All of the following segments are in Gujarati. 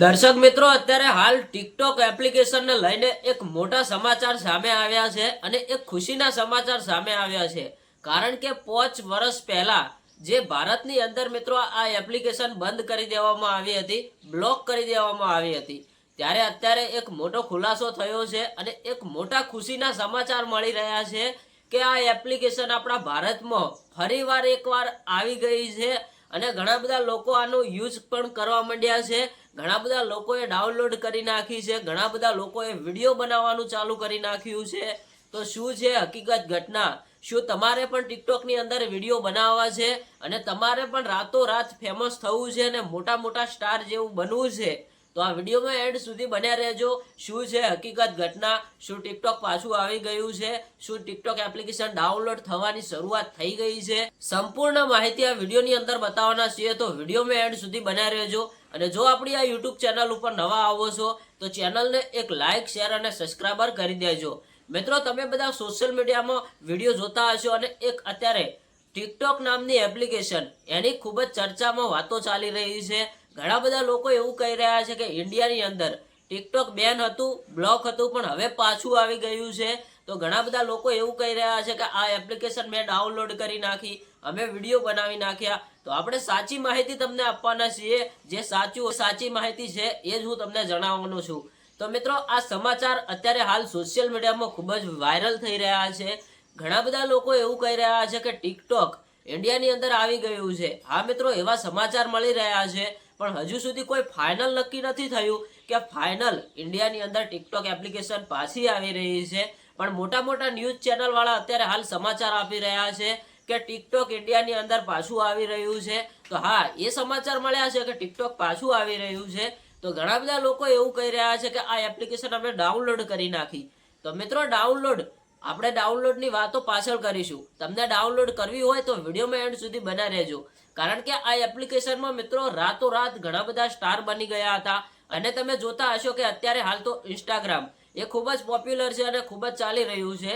દર્શક મિત્રો, અત્યારે હાલ ટિકટોક એપ્લિકેશનને લઈને એક મોટા સમાચાર સામે આવ્યા છે અને એક ખુશીના સમાચાર સામે આવ્યા છે. કારણ કે પાંચ વર્ષ પહેલા જે ભારતની અંદર મિત્રો, આ એપ્લિકેશન બંધ કરી દેવામાં આવી હતી બ્લોક કરી દેવામાં આવી હતી. ત્યારે અત્યારે એક મોટો ખુલાસો થયો છે અને એક મોટા ખુશીના સમાચાર મળી રહ્યા છે કે આ એપ્લિકેશન આપણા ભારતમાં ફરીવાર એકવાર આવી ગઈ છે અને ઘણા બધા લોકો આનો યુઝ પણ કરવા માંડ્યા છે. ઘણા બધા લોકોએ ડાઉનલોડ કરી નાખી છે. ઘણા બધા લોકોએ વીડિયો બનાવવાનું ચાલુ કરી નાખ્યું છે. તો શું છે હકીકત ઘટના? શું તમારે પણ ટિકટોકની અંદર વીડિયો બનાવવા છે? અને તમારે પણ રાતોરાત ફેમસ થવું છે અને મોટા મોટા સ્ટાર જેવું બનવું છે? તો આ વિડીયોમાં એન્ડ સુધી બન્યા રહેજો. શું છે? હકીકત ઘટના? શું ટિકટોક પાછું આવી ગયું છે? શું ટિકટોક એપ્લિકેશન ડાઉનલોડ થવાની શરૂઆત થઈ ગઈ છે? સંપૂર્ણ માહિતી આ વિડીયોની અંદર બતાવવાના છીએ. તો વિડીયોમાં એન્ડ સુધી બન્યા રહેજો. અને જો આપણી આ યુટ્યુબ ચેનલ ઉપર નવા આવો છો, તો ચેનલને એક લાઇક શેર અને સબસ્ક્રાઈબર કરી દેજો. મિત્રો, તમે બધા સોશિયલ મીડિયામાં વીડિયો જોતા હશો અને એક અત્યારે ટિકટોક નામની એપ્લિકેશન એની ખૂબ જ ચર્ચામાં વાતો ચાલી રહી છે. ઘણા બધા લોકો એવું કહી રહ્યા છે કે ઇન્ડિયાની અંદર ટિકટોક બેન હતું, બ્લોક હતું, પણ હવે પાછું આવી ગયું છે. તો ઘણા બધા લોકો એવું કહી રહ્યા છે કે આ એપ્લિકેશન મેં ડાઉનલોડ કરી નાખી, અમે વીડિયો બનાવી નાખ્યા. તો આપણે સાચી માહિતી તમને આપવાના છીએ. જે સાચું સાચી માહિતી છે, એ જ હું તમને જણાવવાનો છું. તો મિત્રો, આ સમાચાર અત્યારે હાલ સોશિયલ મીડિયામાં ખૂબ જ વાયરલ થઈ રહ્યા છે. ઘણા બધા લોકો એવું કહી રહ્યા છે કે ટિકટોક ઇન્ડિયાની અંદર આવી ગયું છે. હા મિત્રો, એવા સમાચાર મળી રહ્યા છે, પણ હજુ સુધી કોઈ ફાઇનલ નક્કી નથી થયું કે ફાઇનલ ઇન્ડિયાની અંદર ટિકટોક એપ્લિકેશન પાછી આવી રહી છે. પણ મોટા મોટા ન્યૂઝ ચેનલવાળા અત્યારે હાલ સમાચાર આપી રહ્યા છે કે ટિકટોક ઇન્ડિયાની અંદર પાછું આવી રહ્યું છે. તો હા, એ સમાચાર મળ્યા છે કે ટિકટોક પાછું આવી રહ્યું છે. તો ઘણા બધા લોકો એવું કહી રહ્યા છે કે આ એપ્લિકેશન અમે ડાઉનલોડ કરી નાખી. તો મિત્રો ડાઉનલોડ આપણે ડાઉનલોડની વાતો પાછળ કરીશું. તમને ડાઉનલોડ કરવી હોય તો વિડીયોમાં એન્ડ સુધી બના રહેજો. કારણ કે આ એપ્લિકેશનમાં મિત્રો રાતોરાત ઘણા બધા સ્ટાર બની ગયા હતા. અને તમે જોતા હશો કે અત્યારે હાલ તો ઇન્સ્ટાગ્રામ એ ખૂબ જ પોપ્યુલર છે અને ખૂબ જ ચાલી રહ્યું છે.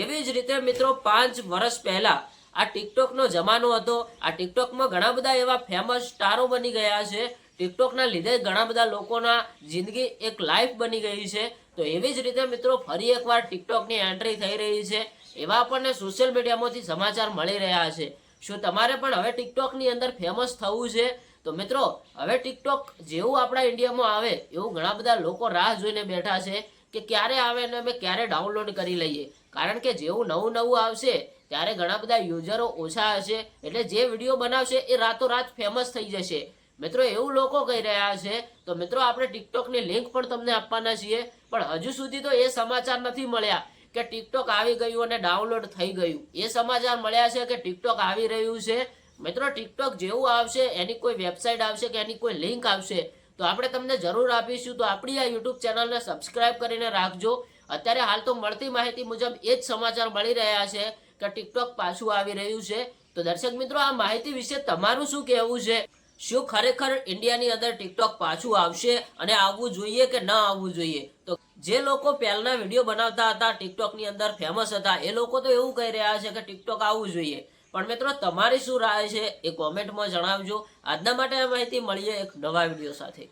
એવી જ રીતે મિત્રો પાંચ વર્ષ પહેલાં આ ટિકટોકનો જમાનો હતો. આ ટિકટોકમાં ઘણા બધા એવા ફેમસ સ્ટારો બની ગયા છે. ટિકટોકના લીધે ઘણા બધા લોકોના જિંદગી એક લાઈફ બની ગઈ છે. તો એવી જ રીતે મિત્રો ફરી એકવાર ટિકટોકની એન્ટ્રી થઈ રહી છે. એવા આપણને સોશિયલ મીડિયામાંથી સમાચાર મળી રહ્યા છે. શું તમારે પણ હવે ટિકટોકની અંદર ફેમસ થવું છે? તો મિત્રો, હવે ટિકટોક જેવું આપણા ઇન્ડિયામાં આવે, એવું ઘણા બધા લોકો રાહ જોઈને બેઠા છે કે ક્યારે આવે અને અમે ક્યારે ડાઉનલોડ કરી લઈએ. કારણ કે જેવું નવું નવું આવશે, ત્યારે ઘણા બધા યુઝરો ઓછા હશે. એટલે જે વીડિયો બનાવશે, એ રાતોરાત ફેમસ થઈ જશે. મિત્રો, એવું લોકો કહી રહ્યા છે. તો મિત્રો, આપણે ટિકટોકની લિંક પણ તમને આપવાના છીએ. પણ હજુ સુધી તો એ સમાચાર નથી મળ્યા કે ટિકટોક આવી ગયું અને ડાઉનલોડ થઈ ગયું. એ સમાચાર મળ્યા છે કે ટિકટોક આવી રહ્યું છે. મિત્રો ટિકટોક જેવું આવશે, એની કોઈ વેબસાઇટ આવશે કે એની કોઈ લિંક આવશે, તો આપણે તમને જરૂર આપીશું. તો આપણી આ યુટ્યુબ ચેનલને સબસ્ક્રાઇબ કરીને રાખજો. અત્યારે હાલ તો મળતી માહિતી મુજબ એ જ સમાચાર મળી રહ્યા છે કે ટિકટોક પાછું આવી રહ્યું છે. તો દર્શક મિત્રો, આ માહિતી વિશે તમારું શું કહેવું છે? શું ખરેખર ઇન્ડિયાની અંદર ટિકટોક પાછું આવશે અને આવવું જોઈએ કે ન આવવું જોઈએ? તો જે લોકો પહેલાના વીડિયો બનાવતા હતા ટિકટોકની અંદર ફેમસ હતા, એ લોકો તો એવું કહી રહ્યા છે કે ટિકટોક આવવું જોઈએ. પણ મિત્રો, તમારી શું રાય છે એ કોમેન્ટમાં જણાવજો. આજના માટે આ માહિતી મળીએ એક નવા વીડિયો સાથે.